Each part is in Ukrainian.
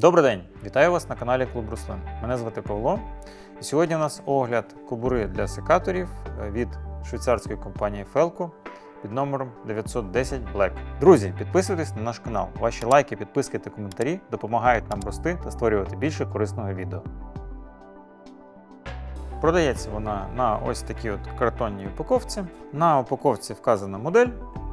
Добрий день! Вітаю вас на каналі Клуб Руслин. Мене звати Павло. І сьогодні у нас огляд кобури для секаторів е, від швейцарської компанії Felco під номером 910 Black. Друзі, підписуйтесь на наш канал. Ваші лайки, підписки та коментарі допомагають нам рости та створювати більше корисного відео. Продається вона на ось такій от картонній упаковці. На упаковці вказана модель,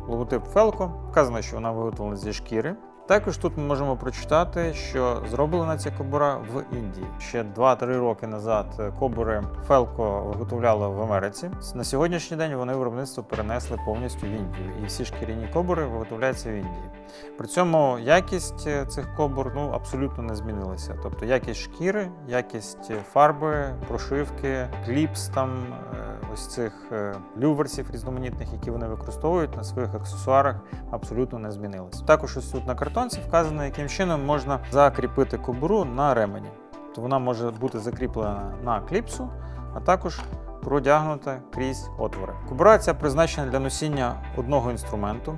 логотип Felco. Вказано, що вона виготовлена зі шкіри. Також тут ми можемо прочитати, що зроблена ця кобура в Індії. Ще 2-3 роки назад кобури Felco виготовляли в Америці. На сьогоднішній день вони виробництво перенесли повністю в Індію, і всі шкіряні кобури виготовляються в Індії. При цьому якість е, цих кобур ну, абсолютно не змінилася. Тобто якість шкіри, якість фарби, прошивки, кліпс там е, ось цих е, люверсів різноманітних, які вони використовують на своїх аксесуарах, абсолютно не змінилися. Також ось тут на картонці вказано, яким чином можна закріпити кобуру на ремені. То вона може бути закріплена на кліпсу, а також продягнута крізь отвори. Кобура ця призначена для носіння одного інструменту.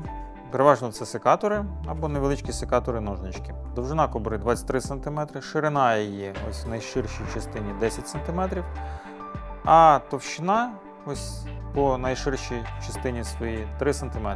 Переважно це секатори або невеличкі секатори ножнички. Довжина кобури 23 см, ширина її ось в найширшій частині 10 см, а товщина ось по найширшій частині своїй 3 см.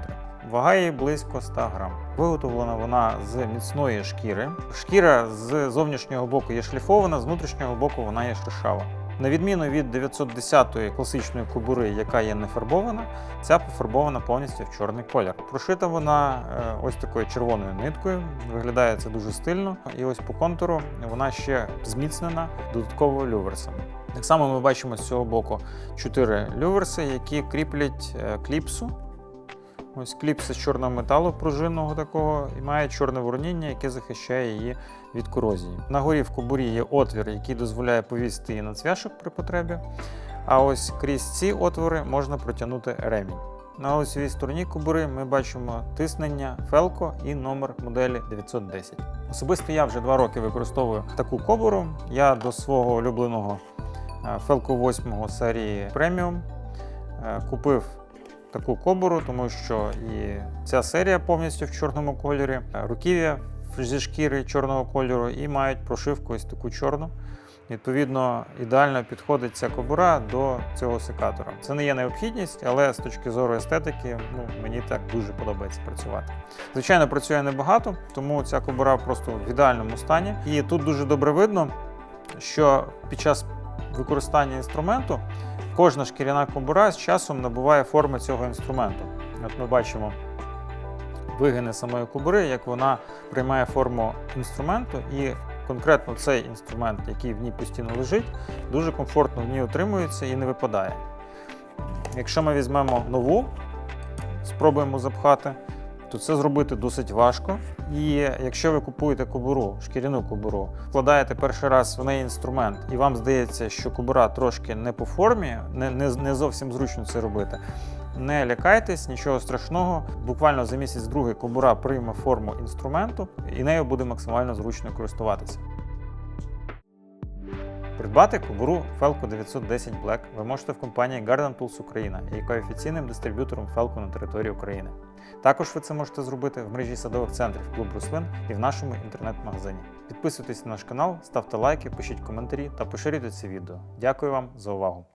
Вага її близько 100 грам. Виготовлена вона з міцної шкіри. Шкіра з зовнішнього боку є шліфована, з внутрішнього боку вона є шершава. На відміну від 910-ї класичної кобури, яка є не фарбована, ця пофарбована повністю в чорний колір. Прошита вона е, ось такою червоною ниткою, виглядає це дуже стильно. І ось по контуру вона ще зміцнена додатково люверсами. Так само ми бачимо з цього боку чотири люверси, які кріплять е, кліпсу. Ось кліпси з чорного металу пружинного такого і має чорне вороніння, яке захищає її від корозії. На горі в кобурі є отвір, який дозволяє повісити її на цвяшок при потребі. А ось крізь ці отвори можна протягнути ремінь. На лицевій стороні кобури ми бачимо тиснення Felco і номер моделі 910. Особисто я вже два роки використовую таку кобуру. Я до свого улюбленого е, Felco 8 серії Premium е, купив таку кобуру, тому що і ця серія повністю в чорному кольорі, руків'я зі шкіри чорного кольору і мають прошивку ось таку чорну. Відповідно, ідеально підходить ця кобура до цього секатора. Це не є необхідність, але з точки зору естетики, ну мені так дуже подобається працювати. Звичайно, працює небагато, тому ця кобура просто в ідеальному стані. І тут дуже добре видно, що під час використання інструменту кожна шкіряна кобура з часом набуває форми цього інструменту. От ми бачимо вигини самої кобури, як вона приймає форму інструменту, і конкретно цей інструмент, який в ній постійно лежить, дуже комфортно в ній утримується і не випадає. Якщо ми візьмемо нову, спробуємо запхати, то це зробити досить важко. І якщо ви купуєте кобуру, шкіряну кобуру, вкладаєте перший раз в неї інструмент, і вам здається, що кобура трошки не по формі, не, не, не зовсім зручно це робити. Не лякайтесь, нічого страшного. Буквально за місяць другий кобура прийме форму інструменту, і нею буде максимально зручно користуватися. Придбати кобуру Felco 910 Black ви можете в компанії Garden Tools Україна, яка є офіційним дистриб'ютором Felco на території України. Також ви це можете зробити в мережі садових центрів Клуб Руслин і в нашому інтернет-магазині. Підписуйтесь на наш канал, ставте лайки, пишіть коментарі та поширюйте це відео. Дякую вам за увагу!